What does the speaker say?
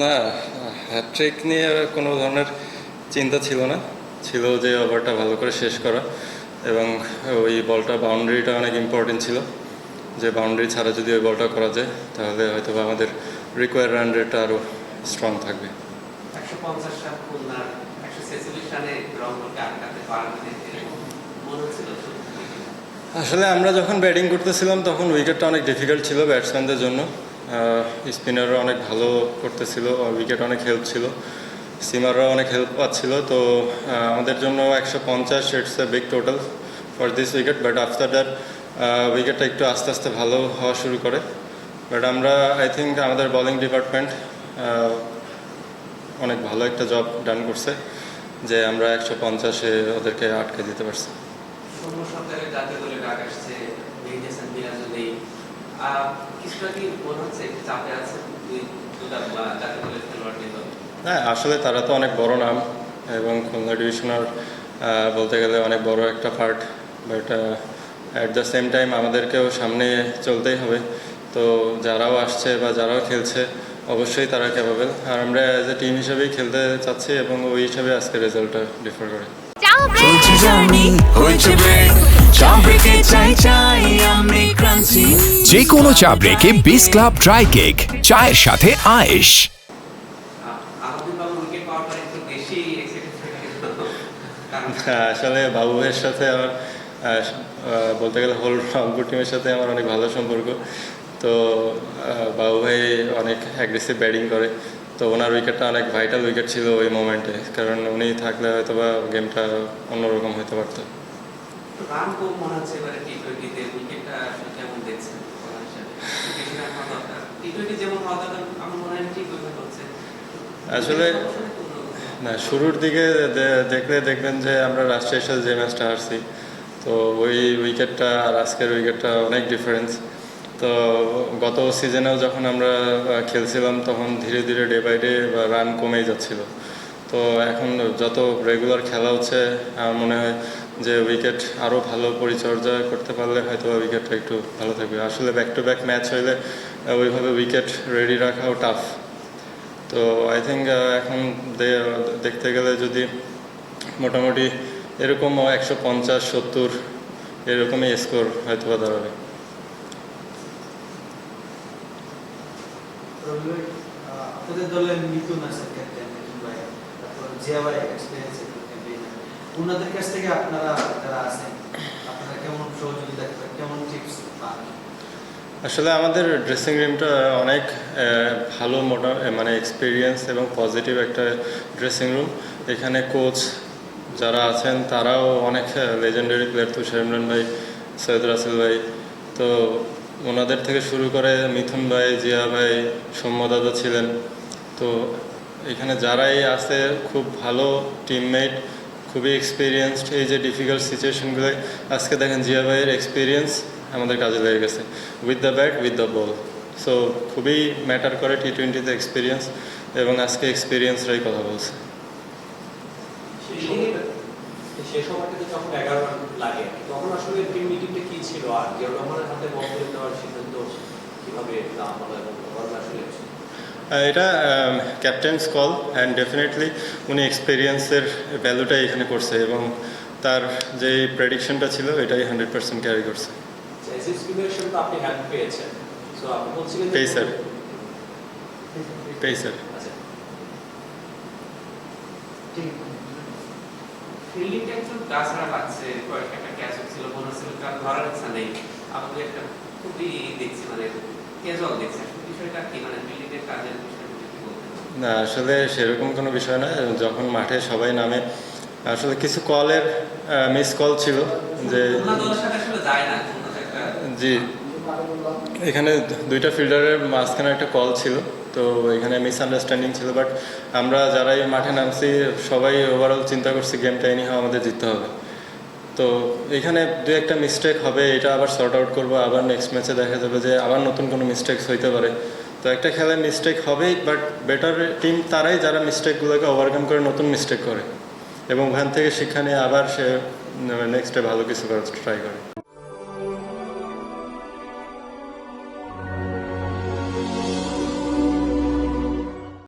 না হ্যাট্রিক নিয়ে কোনো ধরনের চিন্তা ছিল না। ছিল যে ওভারটা ভালো করে শেষ করা এবং ওই বলটা বাউন্ডারিটা অনেক ইম্পর্টেন্ট ছিল। যে বাউন্ডারি ছাড়া যদি ওই বলটা করা যায় তাহলে হয়তো আমাদের রিকোয়ার রান রেটটা আরও স্ট্রং থাকবে আসলে আমরা যখন ব্যাটিং করতেছিলাম তখন উইকেটটা অনেক ডিফিকাল্ট ছিল ব্যাটসম্যানদের জন্য। স্পিনাররা অনেক ভালো করতেছিল উইকেট অনেক হেল্প ছিল। সিমাররা অনেক হেল্প পাচ্ছিল, তো আমাদের জন্য একশো পঞ্চাশ it's a big total for this wicket but after that উইকেটটা একটু আস্তে আস্তে ভালো হওয়া শুরু করে। বাট আমরা আই থিঙ্ক আমাদের বোলিং ডিপার্টমেন্ট অনেক ভালো একটা জব ডান করছে, যে আমরা একশো পঞ্চাশে ওদেরকে আটকে দিতে পারছি। কিছুটা কি মনে হচ্ছে চাপে আছে হ্যাঁ আসলে তারা তো অনেক বড় নাম এবং খুলনা ডিভিশনাল বলতে গেলে অনেক বড় একটা part but at the same time আমাদেরকেও সামনে চলতেই হবে। তো যারাও আসছে বা যারাও খেলছে অবশ্যই তারা ক্যাপাবেল আর আমরা অ্যাজ এ টিম হিসেবেই খেলতে চাচ্ছি এবং ওই হিসাবে আজকে রেজাল্টটা ডিফার করে। চলছে জার্নি হয়েছে ব্রেক চা চাই চাই যে কোনো চা ব্রেকে বিস ক্লাব ড্রাই কেক চায়ের সাথে আয়েশ। হ্যাঁ, আসলে বাবুয়ের সাথে আমার বলতে গেলে হোল রংপুর টিমের সাথে আমার অনেক ভালো সম্পর্ক। তো বাবু ভাই অনেক অ্যাগ্রেসিভ ব্যাটিং করে। তো ওনার উইকেটটা অনেক ভাইটাল উইকেট ছিল ওই মোমেন্টে কারণ উনি থাকলে হয়তো বা গেমটা অন্যরকম হতে পারতো। রান কম মনে হচ্ছে এবারে টি টোয়েন্টিতে উইকেটটা কেমন দেখছেন? আসলে, না, শুরুর দিকে দেখলে দেখবেন যে আমরা রাজশাহীর সাথে যে ম্যাচটা হারছি, তো ওই উইকেটটা আর আজকের উইকেটটা অনেক ডিফারেন্স তো গত সিজনেও যখন আমরা খেলছিলাম, তখন ধীরে ধীরে ডে বাই ডে রান কমেই যাচ্ছিল। তো এখন যত রেগুলার খেলা হচ্ছে, আমার মনে হয় যে উইকেট আরও ভালো পরিচর্যা করতে পারলে হয়তো উইকেটটা একটু ভালো থাকবে। আসলে ব্যাক টু ব্যাক ম্যাচ হইলে ওইভাবে উইকেট রেডি রাখাও টাফ তো আই থিঙ্ক এখন দেখতে গেলে যদি মোটামুটি এরকম একশো পঞ্চাশ, সত্তর এরকমই স্কোর হয়তো বা দাঁড়াবে আপনাদের দলে মিথুন আছে ক্যাপ্টেন ভাই। তারপর জিয়া ভাই এক্সপিরিয়েন্স কাছ থেকে আপনারা যারা আছেন, আপনারা কেমন সহযোগিতা, কেমন টিপস পান? আসলে আমাদের ড্রেসিং রুমটা অনেক ভালো, মোটা মানে এক্সপিরিয়েন্স এবং পজিটিভ একটা ড্রেসিং রুম এখানে কোচ যারা আছেন, তারাও অনেক লেজেন্ডারি প্লেয়ার তুষার ইমরান ভাই, সৈয়দ রাসেল ভাই। তো ওনাদের থেকে শুরু করে মিথুন ভাই, জিয়া ভাই, সৌম্য দাদা ছিলেন। তো এখানে যারাই আছে, খুব ভালো টিমমেট খুবই এক্সপিরিয়েন্সড এই যে ডিফিকাল্ট সিচুয়েশনগুলো আজকে দেখেন জিয়া ভাইয়ের এক্সপিরিয়েন্স আমাদের কাজে লেগে গেছে। With the bat with the ball so খুবই ম্যাটার করে টি টোয়েন্টিতে এক্সপিরিয়েন্স এবং আজকে এক্সপিরিয়েন্সরাই কথা বলছে। সেই রান লাগে। তখন আসলে কি ছিল? আর হাতে কীভাবে এটা ক্যাপ্টেন্স কল অ্যান্ড ডেফিনেটলি উনি এক্সপিরিয়েন্সের ভ্যালুটাই এখানে করছে এবং তার যে প্রেডিকশনটা ছিল এটাই হান্ড্রেড পার্সেন্ট ক্যারি করছে। আচ্ছা ফিল্ডিংটা একটু গাছড়া লাগছে কয়েকটা ক্যাচ ছিল মনে হচ্ছিল কারণ ধরার ইচ্ছা নেই। আমাদের একটা খুবই দেখছি মানে ক্যাজুয়াল দেখছি। বিষয়টা কি? মানে ফিল্ডিংয়ের কাজের বিষয়টা কি বলতে পারেন? না, আসলে সেরকম কোনো বিষয় না। যখন মাঠে সবাই নামে, আসলে কিছু কলের মিস কল ছিল যে জি। এখানে দুইটা ফিল্ডারের মাঝখানে একটা কল ছিল, তো এখানে মিসআন্ডারস্ট্যান্ডিং ছিল বাট আমরা যারাই মাঠে নামছি, সবাই ওভারঅল চিন্তা করছি গেমটা এনি আমাদের জিততে হবে। তো এখানে দু একটা মিস্টেক হবে, এটা আবার সর্ট আউট করব, আবার নেক্সট ম্যাচে দেখা যাবে যে আবার নতুন কোনো মিস্টেকস হইতে পারে। তো একটা খেলায় মিস্টেক হবেই বাট বেটার টিম তারাই যারা মিস্টেকগুলোকে ওভারকাম করে, নতুন মিস্টেক করে। এবং ওখান থেকে শিক্ষা নিয়ে আবার সে নেক্সটে ভালো কিছু করার ট্রাই করে।